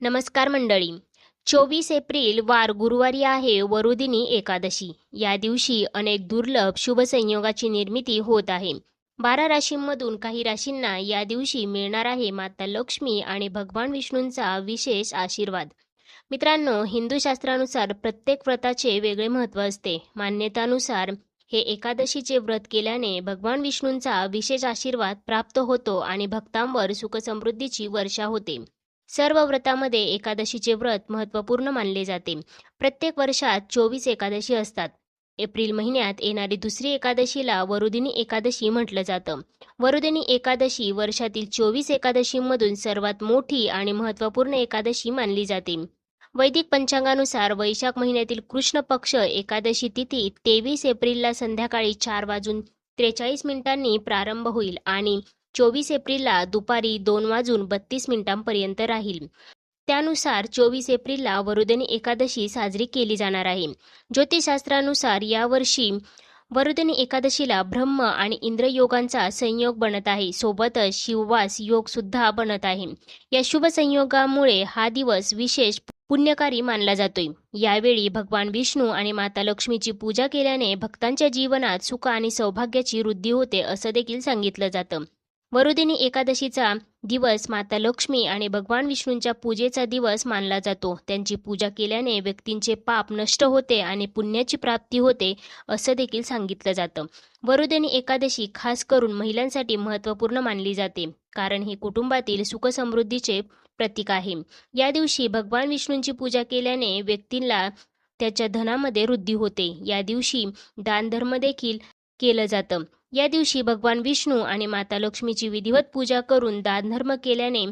नमस्कार मंडळी. चोवीस एप्रिल वार गुरुवारी आहे वरुदिनी एकादशी. या दिवशी अनेक दुर्लभ शुभ संयोगाची निर्मिती होत आहे. बारा राशींमधून काही राशींना या दिवशी मिळणार आहे माता लक्ष्मी आणि भगवान विष्णूंचा विशेष आशीर्वाद. मित्रांनो हिंदू शास्त्रानुसार प्रत्येक व्रताचे वेगळे महत्त्व असते. मान्यतानुसार हे एकादशीचे व्रत केल्याने भगवान विष्णूंचा विशेष आशीर्वाद प्राप्त होतो आणि भक्तांवर सुखसमृद्धीची वर्षा होते. सर्व व्रतामध्ये एकादशीचे व्रत महत्त्वपूर्ण मानले जाते. प्रत्येक वर्षात चोवीस एकादशी असतात. एप्रिल महिन्यात येणारी दुसरी एकादशीला वरुदिनी एकादशी म्हटलं जातं. वरुदिनी एकादशी वर्षातील चोवीस एकादशींमधून सर्वात मोठी आणि महत्त्वपूर्ण एकादशी मानली जाते. वैदिक पंचांगानुसार वैशाख महिन्यातील कृष्ण पक्ष एकादशी तिथी तेवीस एप्रिलला संध्याकाळी चार वाजून त्रेचाळीस मिनिटांनी प्रारंभ होईल आणि चोवीस एप्रिलला दुपारी दोन वाजून बत्तीस मिनिटांपर्यंत राहील. त्यानुसार चोवीस एप्रिलला वरुदिनी एकादशी साजरी केली जाणार आहे. ज्योतिषशास्त्रानुसार यावर्षी वरुदिनी एकादशीला ब्रह्म आणि इंद्रयोगांचा संयोग बनत आहे. सोबतच शिववास योग सुद्धा बनत आहे. या शुभ संयोगामुळे हा दिवस विशेष पुण्यकारी मानला जातोय. यावेळी भगवान विष्णू आणि माता लक्ष्मीची पूजा केल्याने भक्तांच्या जीवनात सुख आणि सौभाग्याची वृद्धी होते असं देखील सांगितलं जातं. वरुदिनी एकादशीचा दिवस माता लक्ष्मी आणि भगवान विष्णूंच्या पूजेचा दिवस मानला जातो. त्यांची पूजा केल्याने व्यक्तींचे पाप नष्ट होते आणि पुण्याची प्राप्ती होते असं देखील सांगितलं जातं. वरुदिनी एकादशी खास करून महिलांसाठी महत्त्वपूर्ण मानली जाते कारण हे कुटुंबातील सुखसमृद्धीचे प्रतीक आहे. या दिवशी भगवान विष्णूंची पूजा केल्याने व्यक्तींना त्याच्या धनामध्ये वृद्धी होते. या दिवशी दानधर्म देखील केलं जातं. या दिवशी भगवान विष्णू आणि माता लक्ष्मीची विधिवत पूजा करून दानधर्म केल्याने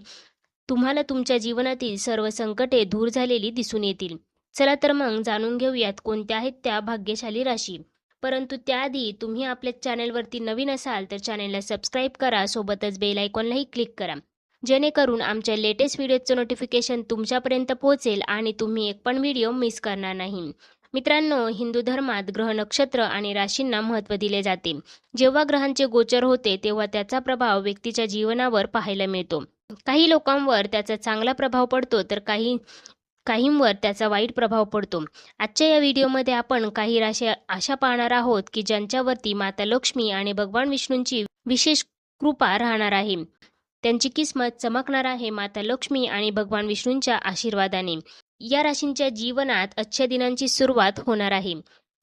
तुम्हाला तुमच्या जीवनातील सर्व संकटे दूर झालेली दिसून येतील. चला तर मग जाणून घेऊयात कोणत्या आहेत त्या भाग्यशाली राशी. परंतु त्याआधी तुम्ही आपल्या चॅनेलवरती नवीन असाल तर चॅनेलला सबस्क्राईब करा सोबतच बेल आयकॉनलाही क्लिक करा. जेणेकरून आमच्या लेटेस्ट व्हिडिओचं नोटिफिकेशन तुमच्यापर्यंत पोहोचेल आणि तुम्ही एक पण व्हिडिओ मिस करणार नाही. मित्रांनो हिंदू धर्मात ग्रह नक्षत्र आणि राशींना महत्त्व दिले जाते. जेव्हा ग्रहांचे गोचर होते तेव्हा त्याचा प्रभाव व्यक्तीच्या जीवनावर पाहायला मिळतो. काही लोकांवर त्याचा चांगला प्रभाव पडतो तर काही काहींवर त्याचा वाईट प्रभाव पडतो. आजच्या या व्हिडिओमध्ये आपण काही राशी अशा पाहणार आहोत की ज्यांच्यावरती माता लक्ष्मी आणि भगवान विष्णूंची विशेष कृपा राहणार आहे. त्यांची किस्मत चमकणार आहे माता लक्ष्मी आणि भगवान विष्णूंच्या आशीर्वादाने. या राशींच्या जीवनात अच्छ्या दिनांची सुरुवात होणार आहे.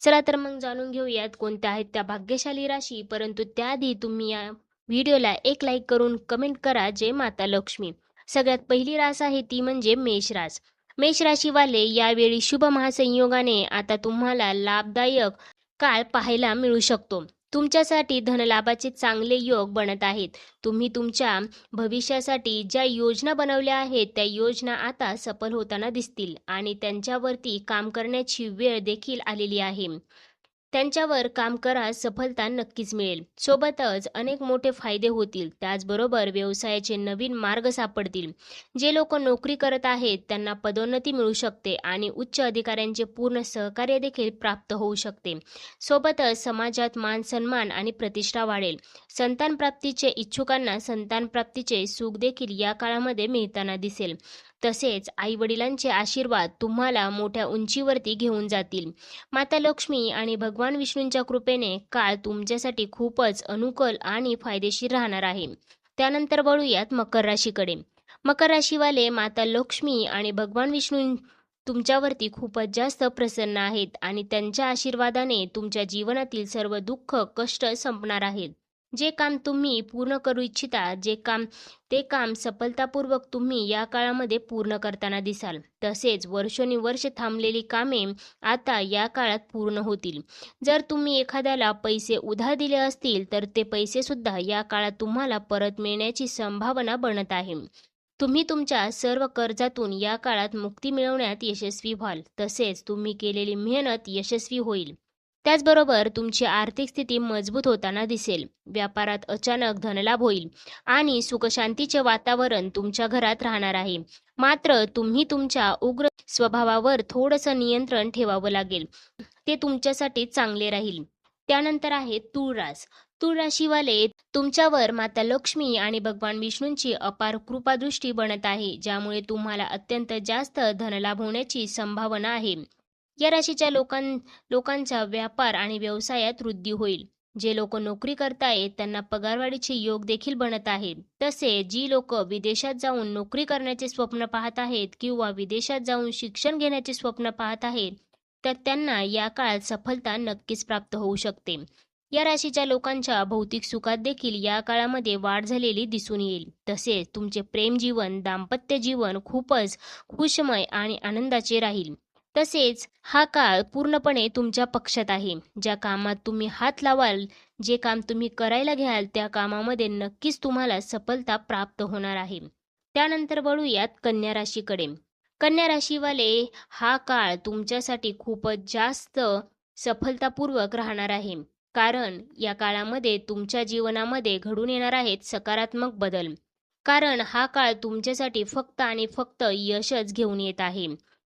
चला तर मग जाणून घेऊयात कोणत्या आहेत त्या भाग्यशाली राशी. परंतु त्याआधी तुम्ही या व्हिडिओला एक लाईक करून कमेंट करा जय माता लक्ष्मी. सगळ्यात पहिली रास आहे ती म्हणजे मेष रास. मेष राशीवाले यावेळी शुभ महासंयोगाने आता तुम्हाला लाभदायक काळ पाहायला मिळू शकतो. तुमच्यासाठी धनलाभाचे चांगले योग बनत आहेत. तुम्ही तुमच्या भविष्यासाठी ज्या योजना बनवल्या आहेत त्या योजना आता सफल होताना दिसतील आणि त्यांच्यावरती काम करण्याची वेळ देखील आलेली आहे. त्यांच्यावर काम करा सफलता नक्कीच मिळेल. सोबतच अनेक मोठे फायदे होतील. त्याचबरोबर व्यवसायाचे नवीन मार्ग सापडतील. जे लोक नोकरी करत आहेत त्यांना पदोन्नती मिळू शकते आणि उच्च अधिकाऱ्यांचे पूर्ण सहकार्य देखील प्राप्त होऊ शकते. सोबतच समाजात मान सन्मान आणि प्रतिष्ठा वाढेल. संतान प्राप्तीचे इच्छुकांना संतान प्राप्तीचे सुख देखील या काळामध्ये मिळताना दिसेल. तसेच आई वडिलांचे आशीर्वाद तुम्हाला मोठ्या उंचीवरती घेऊन जातील. माता लक्ष्मी आणि भगवान विष्णूंच्या कृपेने काळ तुमच्यासाठी खूपच अनुकूल आणि फायदेशीर राहणार आहे. त्यानंतर वळूयात मकर राशीकडे. मकर राशीवाले माता लक्ष्मी आणि भगवान विष्णू तुमच्यावरती खूपच जास्त प्रसन्न आहेत आणि त्यांच्या आशीर्वादाने तुमच्या जीवनातील सर्व दुःख कष्ट संपणार आहेत. जे काम तुम्ही पूर्ण करू इच्छिता जे काम ते काम सफलतापूर्वक तुम्ही या काळामध्ये पूर्ण करताना दिसाल. तसेच वर्षोनुवर्ष थांबलेली कामे आता या काळात पूर्ण होतील. जर तुम्ही एखाद्याला पैसे उधार दिले असतील तर ते पैसे सुद्धा या काळात तुम्हाला परत मिळण्याची संभावना बनत आहे. तुम्ही तुमच्या सर्व कर्जातून या काळात मुक्ती मिळवण्यात यशस्वी व्हाल. तसेच तुम्ही केलेली मेहनत यशस्वी होईल. त्याचबरोबर तुमची आर्थिक स्थिती मजबूत होताना दिसेल. व्यापारात अचानक धनलाभ होईल आणि सुखशांतीचे वातावरण तुमच्या घरात राहणार आहे. मात्र तुम्ही तुमच्या उग्र स्वभावावर थोडंसं नियंत्रण ठेवावं लागेल. ते तुमच्यासाठी चांगले राहील. त्यानंतर आहे तुळरास तूळ राशीवाले तुमच्यावर माता लक्ष्मी आणि भगवान विष्णूंची अपार कृपादृष्टी बनत आहे ज्यामुळे तुम्हाला अत्यंत जास्त धनलाभ होण्याची संभावना आहे. या राशीच्या लोकां लोकांचा व्यापार आणि व्यवसायात वृद्धी होईल. जे लोक नोकरी करतायत त्यांना पगारवाढीचे योग देखील बनत आहेत. तसे जी लोक विदेशात जाऊन नोकरी करण्याचे स्वप्न पाहत आहेत किंवा विदेशात जाऊन शिक्षण घेण्याचे स्वप्न पाहत आहेत तर त्यांना या काळात सफलता नक्कीच प्राप्त होऊ शकते. या राशीच्या लोकांच्या भौतिक सुखात देखील या काळामध्ये वाढ झालेली दिसून येईल. तसेच तुमचे प्रेम जीवन दाम्पत्य जीवन खूपच खुशमय आणि आनंदाचे राहील. तसेच हा काळ पूर्णपणे तुमच्या पक्षात आहे. ज्या कामात तुम्ही हात लावाल जे काम तुम्ही करायला घ्याल त्या कामामध्ये नक्कीच तुम्हाला सफलता प्राप्त होणार आहे. त्यानंतर वळूयात कन्या राशीकडे. कन्या राशीवाले हा काळ तुमच्यासाठी खूपच जास्त सफलतापूर्वक राहणार आहे. कारण या काळामध्ये तुमच्या जीवनामध्ये घडून येणार आहेत सकारात्मक बदल. कारण हा काळ तुमच्यासाठी फक्त आणि फक्त यशच घेऊन येत आहे.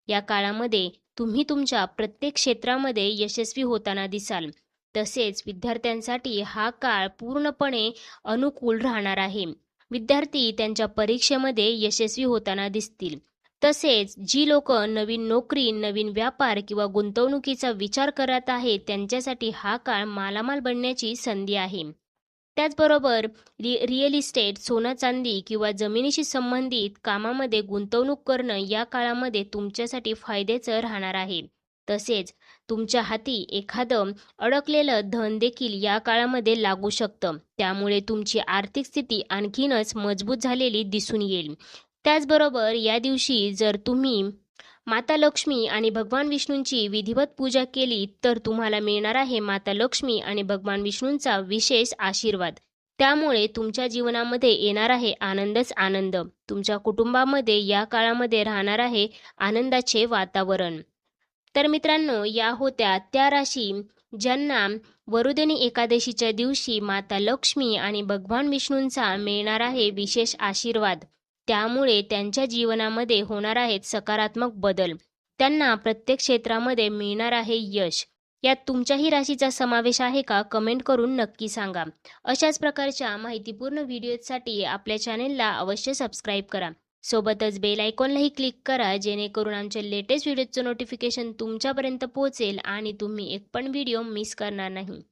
या काळामध्ये तुम्ही तुमच्या प्रत्येक क्षेत्रामध्ये यशस्वी होताना दिसाल. तसेच विद्यार्थ्यांसाठी हा काळ पूर्णपणे अनुकूल राहणार आहे. विद्यार्थी त्यांच्या परीक्षेमध्ये यशस्वी होताना दिसतील. तसेच जी लोक नवीन नोकरी नवीन व्यापार किंवा गुंतवणुकीचा विचार करत आहेत त्यांच्यासाठी हा काळ मालामाल बनण्याची संधी आहे. त्याचबरोबर रि रिअल इस्टेट सोनं चांदी किंवा जमिनीशी संबंधित कामामध्ये गुंतवणूक करणं या काळामध्ये तुमच्यासाठी फायद्याचं राहणार आहे. तसेच तुमच्या हाती एखादं अडकलेलं धन देखील या काळामध्ये लागू शकतं. त्यामुळे तुमची आर्थिक स्थिती आणखीनच मजबूत झालेली दिसून येईल. त्याचबरोबर या दिवशी जर तुम्ही माता लक्ष्मी आणि भगवान विष्णूंची विधिवत पूजा केली तर तुम्हाला मिळणार आहे माता लक्ष्मी आणि भगवान विष्णूंचा विशेष आशीर्वाद. त्यामुळे तुमच्या जीवनामध्ये येणार आहे आनंदच आनंद. तुमच्या कुटुंबामध्ये या काळामध्ये राहणार आहे आनंदाचे वातावरण. तर मित्रांनो या होत्या त्या राशी ज्यांना वरुदिनी एकादशीच्या दिवशी माता लक्ष्मी आणि भगवान विष्णूंचा मिळणार आहे विशेष आशीर्वाद. त्यामुळे त्यांच्या जीवनामध्ये होणार आहेत सकारात्मक बदल. त्यांना प्रत्येक क्षेत्रामध्ये मिळणार आहे यश. यात तुमच्याही राशीचा समावेश आहे का? कमेंट करून नक्की सांगा. अशाच प्रकारच्या माहितीपूर्ण व्हिडिओसाठी आपल्या चॅनेलला अवश्य सबस्क्राईब करा. सोबतच बेल आयकॉनलाही क्लिक करा जेणेकरून आमच्या लेटेस्ट व्हिडिओचं नोटिफिकेशन तुमच्यापर्यंत पोहोचेल आणि तुम्ही एक पण व्हिडिओ मिस करणार नाही.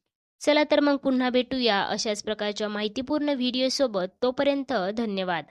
चला तर मग पुन्हा भेटूया अशाच प्रकारच्या माहितीपूर्ण व्हिडिओसोबत तोपर्यंत धन्यवाद.